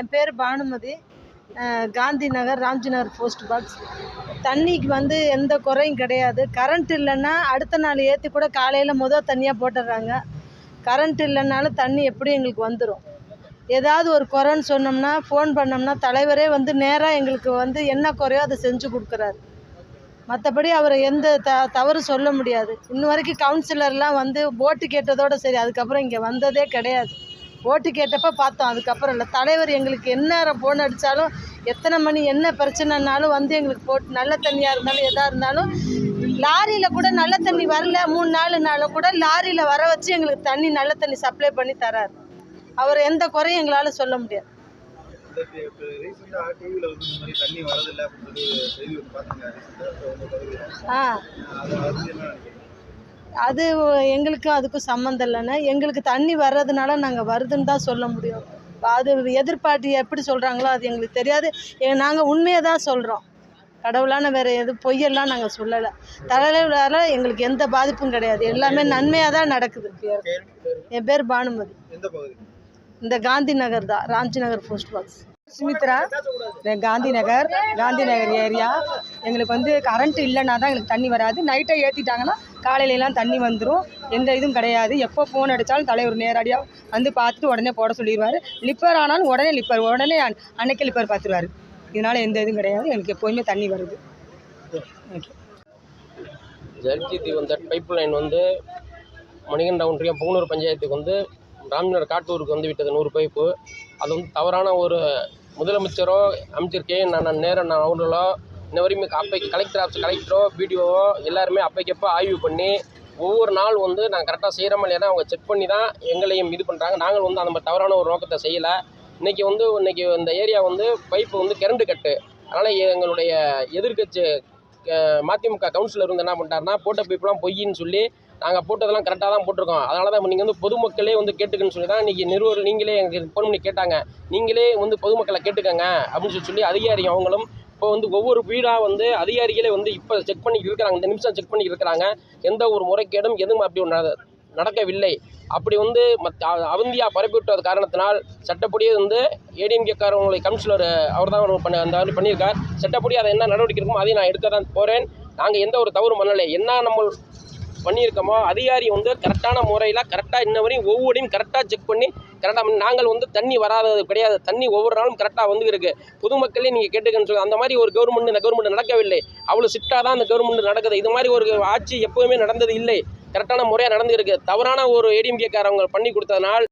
என் பேர் Bhanumathi. Gandhi Nagar Ramji Nagar post box. தண்ணிக்கு வந்து எந்த குறையும் கிடையாது. கரண்ட் இல்லைன்னா அடுத்த நாள் ஏற்றி கூட காலையில் முதல் தண்ணியாக போட்டுடுறாங்க. கரண்ட் இல்லைனாலும் தண்ணி எப்படி எங்களுக்கு வந்துடும் ஏதாவது ஒரு குறைன்னு சொன்னோம்னா ஃபோன் பண்ணோம்னா தலைவரே வந்து நேராக எங்களுக்கு வந்து என்ன குறையோ அதை செஞ்சு கொடுக்குறாரு. மற்றபடி அவரை எந்த த தவறு சொல்ல முடியாது. இன்ன வரைக்கும் கவுன்சிலர்லாம் வந்து ஓட்டு கேட்டதோடு சரி அதுக்கப்புறம் இங்கே வந்ததே கிடையாது. ஓட்டு கேட்டப்ப பார்த்தோம். அதுக்கப்புறம் இல்லை தலைவர் எங்களுக்கு என்ன ஃபோன் அடித்தாலும் எத்தனை மணி என்ன பிரச்சனைனாலும் வந்து எங்களுக்கு போட்டு நல்ல தண்ணியாக இருந்தாலும் எதாக இருந்தாலும் லாரியில் கூட நல்ல தண்ணி வரல மூணு நாலு நாளும் கூட லாரியில் வர வச்சு எங்களுக்கு தண்ணி நல்ல தண்ணி சப்ளை பண்ணி தராரு. அவர் எந்த குறையும் எங்களால் சொல்ல முடியாது. ஆ. அதை எங்களுக்கும் அதுக்கும் சம்மந்தம் இல்லைன்னா எங்களுக்கு தண்ணி வர்றதுனால நாங்கள் வருதுன்னு தான் சொல்ல முடியும். அது எதிர்பார்ட்டி எப்படி சொல்கிறாங்களோ அது எங்களுக்கு தெரியாது. நாங்கள் உண்மையை தான் சொல்கிறோம் கடவுளான வேறு எது பொய்யெல்லாம் நாங்கள் சொல்லலை. தலைவரால் எங்களுக்கு எந்த பாதிப்பும் கிடையாது. எல்லாமே நன்மையாக தான் நடக்குது. என் பேர் பானுமதி. இந்த காந்தி நகர் தான் Ramji Nagar post box. Sumitra Gandhi Nagar Gandhi Nagar area. எங்களுக்கு வந்து கரண்ட் இல்லைன்னா தான் எங்களுக்கு தண்ணி வராது. நைட்டை ஏற்றிட்டாங்கன்னா காலையிலலாம் தண்ணி வந்துடும் எந்த இதுவும் கிடையாது. எப்போ ஃபோன் அடித்தாலும் தலைவர் நேரடியாக வந்து பார்த்துட்டு உடனே போட சொல்லிடுவார். லிப்பர் ஆனாலும் உடனே லிப்பர் உடனே அன்னைக்கு லிப்பர் பார்த்துருவாரு. இதனால் எந்த இதுவும் கிடையாது. எனக்கு எப்போயுமே தண்ணி வருது. ஓகே ஜல்ஜீதி வந்த பைப் லைன் வந்து மணிகண்ட ஒன்றியம் பூனூர் பஞ்சாயத்துக்கு வந்து ராம்நகர் காட்டூருக்கு வந்து விட்டது நூறு பைப்பு அது வந்து தவறான ஒரு முதலமைச்சரோ அமைச்சர் கே நான் நேரம் நான் அவர்களோ இன்ன வரைக்கும் அப்பை கலெக்டர் ஆஃபீஸ் கலெக்டரோ பிடிஓவோ எல்லாருமே அப்பைக்கப்போ ஆய்வு பண்ணி ஒவ்வொரு நாள் வந்து நாங்கள் கரெக்டாக செய்கிறோமா இல்லையா அவங்க செக் பண்ணி தான் எங்களையும் இது பண்ணுறாங்க நாங்கள் வந்து அந்த மாதிரி தவறான ஒரு நோக்கத்தை செய்யலை. இன்றைக்கி வந்து இன்றைக்கி இந்த ஏரியா வந்து பைப்பு வந்து கரண்டு கட்டு. அதனால் எங்களுடைய எதிர்க்கட்சி மதிமுக கவுன்சிலர் வந்து என்ன பண்ணிட்டாருன்னா போட்ட பைப்லாம் பொய்ன்னு சொல்லி நாங்கள் போட்டதெல்லாம் கரெக்டாக தான் போட்டிருக்கோம். அதனால தான் நீங்கள் வந்து பொதுமக்களே வந்து கேட்டுக்குன்னு சொல்லி தான் இன்றைக்கி நிறுவனம் நீங்களே எனக்கு ஃபோன் பண்ணி கேட்டாங்க. நீங்களே வந்து பொதுமக்களை கேட்டுக்கங்க அப்படின்னு சொல்லி சொல்லி அதிகாரி அவங்களும் இப்போ வந்து ஒவ்வொரு வீடாக வந்து அதிகாரிகளே வந்து இப்போ செக் பண்ணி இருக்கிறாங்க. இந்த நிமிஷம் செக் பண்ணி இருக்கிறாங்க. எந்த ஒரு முறைகேடும் எதுவும் அப்படி ஒன்று நடக்கவில்லை. அப்படி வந்து மத் அ- அவந்தியா பரப்பிவிட்டது காரணத்தினால் சட்டப்படியே வந்து ஏடிஎம்கேக்காரவங்களை கவுன்சிலர் அவர் தான் பண்ண அந்த மாதிரி பண்ணியிருக்கார். சட்டப்படி அதை என்ன நடவடிக்கை இருக்குமோ அதையும் நான் எடுக்க தான் போகிறேன் நாங்கள் எந்த ஒரு தவறு பண்ணலை. என்ன நம்ம பண்ணியிருக்கோமோ அதிகாரி வந்து கரெக்டான முறையில் கரெக்டாக இன்ன வரையும் ஒவ்வொன்றையும் கரெக்டாக செக் பண்ணி கரெக்டாக நாங்கள் வந்து தண்ணி வராதது கிடையாது. தண்ணி ஒவ்வொரு நாளும் கரெக்டாக வந்து இருக்குது பொதுமக்களே நீங்கள் கேட்டுக்கன்னு சொல்லி அந்த மாதிரி ஒரு கவர்மெண்ட் இந்த கவர்மெண்ட் நடக்கவில்லை. அவ்வளோ சிட்டாக தான் அந்த கவர்மெண்ட் நடக்குது. இது மாதிரி ஒரு ஆட்சி எப்போவுமே நடந்தது இல்லை. கரெக்டான முறையாக நடந்துருக்கு. தவறான ஒரு ஏடிஎம்கேக்காரவங்க பண்ணி கொடுத்ததுனால்